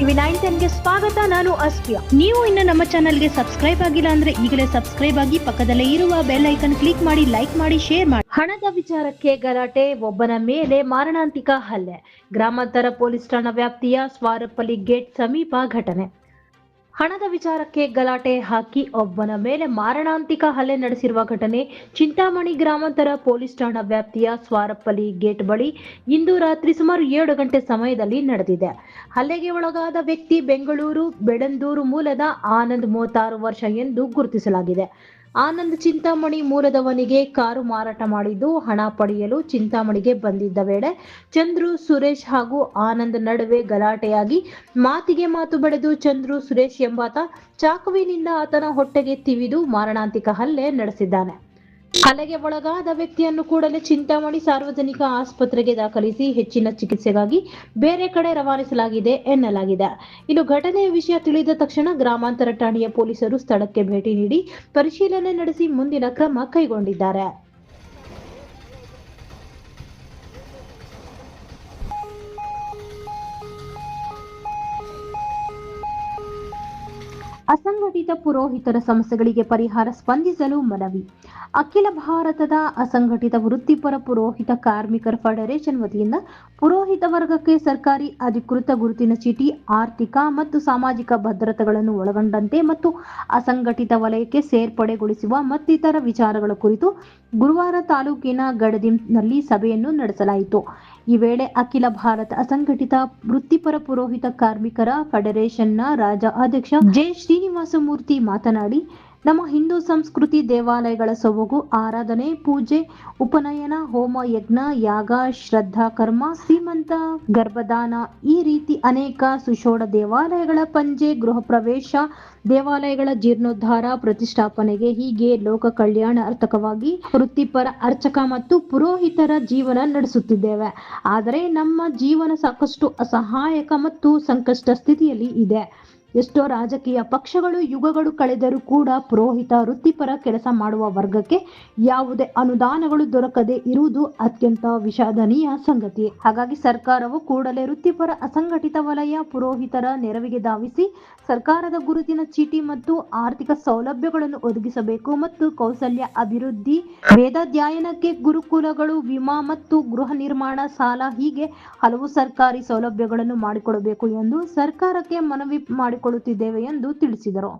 TV nine ಟೆನ್ಗೆ ಸ್ವಾಗತ, ನಾನು ಅಸ್ಫಿಯಾ ನೀವು ಇನ್ನು ನಮ್ಮ ಚಾನಲ್ಗೆ ಸಬ್ಸ್ಕ್ರೈಬ್ ಆಗಿಲ್ಲ ಅಂದ್ರೆ ಈಗಲೇ ಸಬ್ಸ್ಕ್ರೈಬ್ ಆಗಿ ಪಕ್ಕದಲ್ಲೇ ಇರುವ ಬೆಲ್ ಐಕನ್ ಕ್ಲಿಕ್ ಮಾಡಿ, ಲೈಕ್ ಮಾಡಿ, ಶೇರ್ ಮಾಡಿ. ಹಣದ ವಿಚಾರಕ್ಕೆ ಗಲಾಟೆ, ಒಬ್ಬನ ಮೇಲೆ ಮಾರಣಾಂತಿಕ ಹಲ್ಲೆ. ಗ್ರಾಮಾಂತರ ಪೊಲೀಸ್ ಠಾಣಾ ವ್ಯಾಪ್ತಿಯ ಸ್ವಾರಪಲ್ಲಿ ಗೇಟ್ ಸಮೀಪ ಘಟನೆ. ಹಣದ ವಿಚಾರಕ್ಕೆ ಗಲಾಟೆ ಹಾಕಿ ಒಬ್ಬನ ಮೇಲೆ ಮಾರಣಾಂತಿಕ ಹಲ್ಲೆ ನಡೆಸಿರುವ ಘಟನೆ ಚಿಂತಾಮಣಿ ಗ್ರಾಮಾಂತರ ಪೊಲೀಸ್ ಠಾಣಾ ವ್ಯಾಪ್ತಿಯ ಸ್ವಾರಪ್ಪಲಿ ಗೇಟ್ ಬಳಿ ಇಂದು ರಾತ್ರಿ ಸುಮಾರು ಏಳು ಗಂಟೆ ಸಮಯದಲ್ಲಿ ನಡೆದಿದೆ. ಹಲ್ಲೆಗೆ ಒಳಗಾದ ವ್ಯಕ್ತಿ ಬೆಂಗಳೂರು, ಬೆಡಂದೂರು ಮೂಲದ ಆನಂದ್ ಮೂವತ್ತಾರು ವರ್ಷ ಎಂದು ಗುರುತಿಸಲಾಗಿದೆ. ಆನಂದ್ ಚಿಂತಾಮಣಿ ಮೂಲದವನಿಗೆ ಕಾರು ಮಾರಾಟ ಮಾಡಿದ್ದು, ಹಣ ಪಡೆಯಲು ಚಿಂತಾಮಣಿಗೆ ಬಂದಿದ್ದ ವೇಳೆ ಚಂದ್ರು, ಸುರೇಶ್ ಹಾಗೂ ಆನಂದ್ ನಡುವೆ ಗಲಾಟೆಯಾಗಿ ಮಾತಿಗೆ ಮಾತು ಬೆಳೆದು ಚಂದ್ರು, ಸುರೇಶ್ ಎಂಬಾತ ಚಾಕುವಿನಿಂದ ಆತನ ಹೊಟ್ಟೆಗೆ ತಿವಿದು ಮಾರಣಾಂತಿಕ ಹಲ್ಲೆ ನಡೆಸಿದ್ದಾನೆ. ಹಲ್ಲೆಗೆ ಒಳಗಾದ ವ್ಯಕ್ತಿಯನ್ನು ಕೂಡಲೇ ಚಿಂತಾಮಣಿ ಸಾರ್ವಜನಿಕ ಆಸ್ಪತ್ರೆಗೆ ದಾಖಲಿಸಿ ಹೆಚ್ಚಿನ ಚಿಕಿತ್ಸೆಗಾಗಿ ಬೇರೆ ಕಡೆ ರವಾನಿಸಲಾಗಿದೆ ಎನ್ನಲಾಗಿದೆ. ಇನ್ನು ಘಟನೆಯ ವಿಷಯ ತಿಳಿದ ತಕ್ಷಣ ಗ್ರಾಮಾಂತರ ಠಾಣೆಯ ಪೊಲೀಸರು ಸ್ಥಳಕ್ಕೆ ಭೇಟಿ ನೀಡಿ ಪರಿಶೀಲನೆ ನಡೆಸಿ ಮುಂದಿನ ಕ್ರಮ ಕೈಗೊಂಡಿದ್ದಾರೆ. ಅಸಂಘಟಿತ ಪುರೋಹಿತರ ಸಮಸ್ಯೆಗಳಿಗೆ ಪರಿಹಾರ ಸ್ಪಂದಿಸಲು ಮನವಿ. ಅಖಿಲ ಭಾರತದ ಅಸಂಘಟಿತ ವೃತ್ತಿಪರ ಪುರೋಹಿತ ಕಾರ್ಮಿಕರ ಫೆಡರೇಷನ್ ವತಿಯಿಂದ ಪುರೋಹಿತ ವರ್ಗಕ್ಕೆ ಸರ್ಕಾರಿ ಅಧಿಕೃತ ಗುರುತಿನ ಚೀಟಿ ಆರ್ಥಿಕ ಮತ್ತು ಸಾಮಾಜಿಕ ಭದ್ರತೆಗಳನ್ನು ಒಳಗೊಂಡಂತೆ ಮತ್ತು ಅಸಂಘಟಿತ ವಲಯಕ್ಕೆ ಸೇರ್ಪಡೆಗೊಳಿಸುವ ಮತ್ತಿತರ ವಿಚಾರಗಳ ಕುರಿತು ಗುರುವಾರ ತಾಲೂಕಿನ ಗಡದಿಂನಲ್ಲಿ ಸಭೆಯನ್ನು ನಡೆಸಲಾಯಿತು. ಈ ವೇಳೆ ಅಖಿಲ ಭಾರತ ಅಸಂಘಟಿತ ವೃತ್ತಿಪರ ಪುರೋಹಿತ ಕಾರ್ಮಿಕರ ಫೆಡರೇಷನ್ನ ರಾಜ ಅಧ್ಯಕ್ಷ ಜೆ. ಶ್ರೀನಿವಾಸಮೂರ್ತಿ ಮಾತನಾಡಿ ನಮ್ಮ ಹಿಂದೂ ಸಂಸ್ಕೃತಿ ದೇವಾಲಯಗಳ ಸೊಬಗು, ಆರಾಧನೆ, ಪೂಜೆ, ಉಪನಯನ, ಹೋಮ, ಯಜ್ಞ, ಯಾಗ, ಶ್ರದ್ಧಾ, ಕರ್ಮ, ಶ್ರೀಮಂತ ಗರ್ಭದಾನ ಈ ರೀತಿ ಅನೇಕ ಸುಶೋಡ ದೇವಾಲಯಗಳ ಪಂಜೆ, ಗೃಹ ಪ್ರವೇಶ, ದೇವಾಲಯಗಳ ಜೀರ್ಣೋದ್ಧಾರ, ಪ್ರತಿಷ್ಠಾಪನೆಗೆ ಹೀಗೆ ಲೋಕ ಕಲ್ಯಾಣ ಅರ್ಥಕವಾಗಿ ವೃತ್ತಿಪರ ಅರ್ಚಕ ಮತ್ತು ಪುರೋಹಿತರ ಜೀವನ ನಡೆಸುತ್ತಿದ್ದೇವೆ. ಆದರೆ ನಮ್ಮ ಜೀವನ ಸಾಕಷ್ಟು ಅಸಹಾಯಕ ಮತ್ತು ಸಂಕಷ್ಟ ಸ್ಥಿತಿಯಲ್ಲಿ ಇದೆ. ಎಷ್ಟೋ ರಾಜಕೀಯ ಪಕ್ಷಗಳು, ಯುಗಗಳು ಕಳೆದರೂ ಕೂಡ ಪುರೋಹಿತ ವೃತ್ತಿಪರ ಕೆಲಸ ಮಾಡುವ ವರ್ಗಕ್ಕೆ ಯಾವುದೇ ಅನುದಾನಗಳು ದೊರಕದೆ ಇರುವುದು ಅತ್ಯಂತ ವಿಷಾದನೀಯ ಸಂಗತಿ. ಹಾಗಾಗಿ ಸರ್ಕಾರವು ಕೂಡಲೇ ವೃತ್ತಿಪರ ಅಸಂಘಟಿತ ವಲಯ ಪುರೋಹಿತರ ನೆರವಿಗೆ ಧಾವಿಸಿ, ಸರ್ಕಾರದ ಗುರುತಿನ ಚೀಟಿ ಮತ್ತು ಆರ್ಥಿಕ ಸೌಲಭ್ಯಗಳನ್ನು ಒದಗಿಸಬೇಕು ಮತ್ತು ಕೌಶಲ್ಯ ಅಭಿವೃದ್ಧಿ, ವೇದಾಧ್ಯಯನಕ್ಕೆ ಗುರುಕುಲಗಳು, ವಿಮಾ ಮತ್ತು ಗೃಹ ನಿರ್ಮಾಣ ಸಾಲ ಹೀಗೆ ಹಲವು ಸರ್ಕಾರಿ ಸೌಲಭ್ಯಗಳನ್ನು ಮಾಡಿಕೊಡಬೇಕು ಎಂದು ಸರ್ಕಾರಕ್ಕೆ ಮನವಿ ಮಾಡಿಕೊಳ್ಳುತ್ತಿದ್ದೇವೆ ಎಂದು ತಿಳಿಸಿದರು.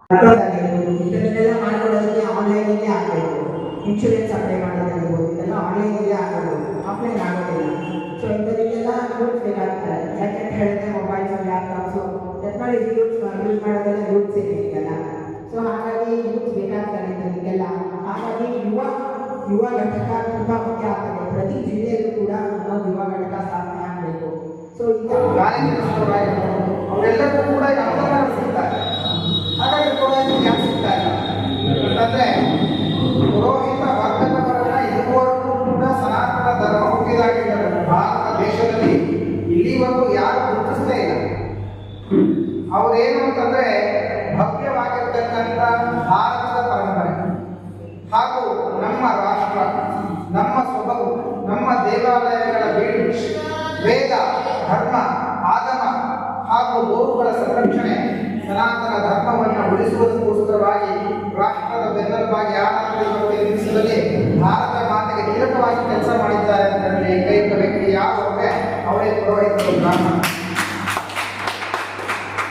ಯುವ ಘಟಕ ತುಂಬಾ ಮುಖ್ಯ ಆಗ್ತದೆ. ಪ್ರತಿ ಜಿಲ್ಲೆಯಲ್ಲೂ ಕೂಡ ಯುವ ಘಟಕ ಸೊ ಈಗ ಅವರೆಲ್ಲರೂ ಕೂಡ ಯಾವುದನ್ನ ಸಿಗ್ತಾರೆ ಹಾಗಾಗಿ ಪುರೋಹಿತ ಯಾಕೆ ಸಿಗ್ತಾರೆ ಅಂತಂದ್ರೆ ಪುರೋಹಿತ ವರ್ಗದವರನ್ನ ಇದುವರೆಗೂ ಕೂಡ ಸನಾತನ ಧರ್ಮ ಹುಟ್ಟಿದಾಗಿದ್ದಾರೆ ಭಾರತ ದೇಶದಲ್ಲಿ ಇಲ್ಲಿವರೆಗೂ ಯಾರು ಗುರುತಿಸ್ತಾ ಇಲ್ಲ. ಅವರೇನು ಅಂತಂದ್ರೆ ಸನಾತನ ಧರ್ಮವನ್ನು ಉಳಿಸುವುದಕ್ಕೋಸ್ಕರವಾಗಿ, ರಾಷ್ಟ್ರದ ಬೆನ್ನೆಲುಬಾಗಿ ಆಡಳಿತ ನಿಲ್ಲಿಸುವಲ್ಲಿ ಭಾರತ ಮಾತೆಗೆ ನಿರತವಾಗಿ ಕೆಲಸ ಮಾಡಿದ್ದಾರೆ ಅಂತ ಹೇಳಿ ಏಕೈಕ ವ್ಯಕ್ತಿ ಯಾರು ಅಂದರೆ ಅವರೇ ಪುರೋಹಿತರು ಬ್ರಾಹ್ಮಣ.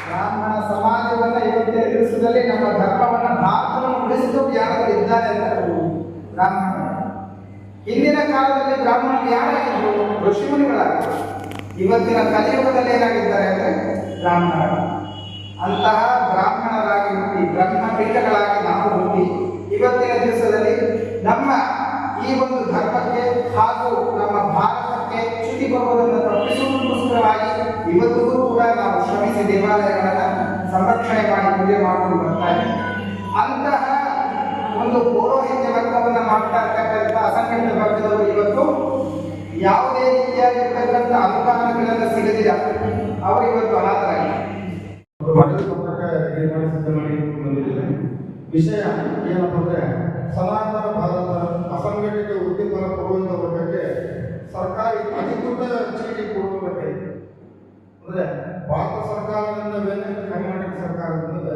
ಬ್ರಾಹ್ಮಣ ಸಮಾಜವನ್ನು ಇವತ್ತಿನ ದಿವಸದಲ್ಲಿ ನಮ್ಮ ಧರ್ಮವನ್ನು ಭಾರತವನ್ನು ಉಳಿಸಿದವರು ಯಾರಾದರೂ ಇದ್ದಾರೆ ಅಂತ ಬ್ರಾಹ್ಮಣ. ಹಿಂದಿನ ಕಾಲದಲ್ಲಿ ಬ್ರಾಹ್ಮಣರು ಯಾರಾಗಿದ್ದರು ಋಷಿಮುನಿಗಳಾಗಿದ್ದರು ಇವತ್ತಿನ ಕಲಿಯುಗದಲ್ಲಿ ಏನಾಗಿದ್ದಾರೆ ಅಂದರೆ ಬ್ರಾಹ್ಮಣರು. ಅಂತಹ ಬ್ರಾಹ್ಮಣರಾಗಿ ಹುಟ್ಟಿ, ಬ್ರಹ್ಮ ಪೀಠಗಳಾಗಿ ನಾವು ಹುಟ್ಟಿ, ಇವತ್ತಿನ ದಿವಸದಲ್ಲಿ ನಮ್ಮ ಈ ಒಂದು ಧರ್ಮಕ್ಕೆ ಹಾಗೂ ನಮ್ಮ ಭಾರತಕ್ಕೆ ಚ್ಯುತಿ ಬರುವುದನ್ನು ತಪ್ಪಿಸುವುದಕ್ಕೋಸ್ಕರವಾಗಿ ಇವತ್ತಿಗೂ ಕೂಡ ನಾವು ಶ್ರಮಿಸಿ ದೇವಾಲಯಗಳನ್ನು ಸಂರಕ್ಷಣೆ ಮಾಡಿ ಪೂಜೆ ಮಾಡಿಕೊಂಡು ಬರ್ತಾ ಅಂತಹ ಒಂದು ಪೌರೋಹಿತ್ಯ ವರ್ಗವನ್ನು ಮಾಡ್ತಾ ಇರ್ತಕ್ಕಂಥ ಅಸಂಘಟಿತ ವರ್ಗದವರು ಇವತ್ತು ಯಾವುದೇ ರೀತಿಯಾಗಿರ್ತಕ್ಕಂಥ ಅನುದಾನಗಳನ್ನು ಸಿಗದಿಲ್ಲ. ಅವರು ಇವತ್ತು ವಿಷಯ ಏನಪ್ಪ ಅಂದರೆ ಸನಾತನ ಭಾರತ ಅಸಂಘಟಿತ ವೃತ್ತಿಪರ ಪುರೋಹಿತ ವರ್ಗಕ್ಕೆ ಸರ್ಕಾರಿ ಅಧಿಕೃತ ಚೀಟಿ ಕೊಡುವುದಕ್ಕೆ ಅಂದರೆ ಭಾರತ ಸರ್ಕಾರದಿಂದ ಬೇರೆ ಕರ್ನಾಟಕ ಸರ್ಕಾರದಿಂದ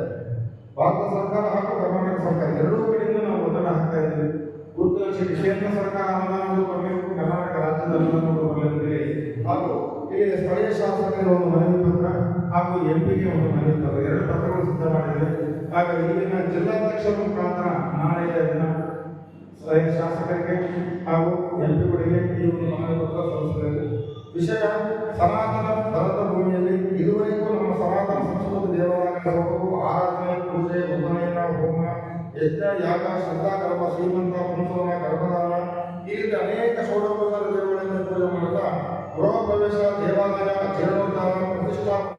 ಭಾರತ ಸರ್ಕಾರ ಹಾಗೂ ಕರ್ನಾಟಕ ಸರ್ಕಾರ ಎರಡೂ ಕಡೆಯಿಂದ ನಾವು ಒತ್ತಡ ಹಾಕ್ತಾ ಇದ್ದೀವಿ. ಗುರುತಿನ ಚೀಟಿ ಕೇಂದ್ರ ಸರ್ಕಾರ ಅನುದಾನಗಳು ಬರಬೇಕು ಕರ್ನಾಟಕ ರಾಜ್ಯದ ಅನುದಾನಗಳು ಬರಲಿ ಹಾಗೂ ಇಲ್ಲಿ ಸ್ಥಳೀಯ ಶಾಸಕರಿಗೆ ಒಂದು ಮನವಿ ಪತ್ರ ಹಾಗೂ ಎಂ ಪಿಗೆ ಒಂದು ಮನವಿ ಪತ್ರ. ಎರಡು ಪತ್ರಗಳು ಸಿದ್ಧ ಮಾಡಿದೆ ಹಾಗಾಗಿ ಇಲ್ಲಿನ ಜಿಲ್ಲಾಧ್ಯಕ್ಷರ ಮುಖಾಂತರ ನಾಳೆಯ ದಿನ ಶಾಸಕರಿಗೆ ಹಾಗೂ ಎಂ ಪಿಗಳಿಗೆ ಈ ಒಂದು ಮನವಿ ಪತ್ರ ಸಲ್ಲಿಸಬೇಕು ವಿಷಯ ಸನಾತನ ಭರತ ಭೂಮಿಯಲ್ಲಿ ಇದುವರೆಗೂ ನಮ್ಮ ಸನಾತನ ಸಂಸ್ಕೃತಿ ದೇವಾಲಯಗಳು ಆರಾಧನೆ, ಪೂಜೆ ಉಪನಯನ ಹೋಮ, ಯಜ್ಞ, ಯಾಗ ಶ್ರದ್ಧಾಗರ್ಭ ಶ್ರೀಮಂತ ಪುಂಸವನ ಗರ್ಭದಾನ ಈ ರೀತಿ ಅನೇಕ ಷೋಡೋಪಚಾರ ದೇವಗಳನ್ನು ಪೂಜೆ ಮಾಡುತ್ತಾ ಗೃಹ ಪ್ರವೇಶ ದೇವಾಲಯ ಜೀರ್ಣೋದ್ಧಾರ ಪ್ರತಿಷ್ಠಾಪನೆ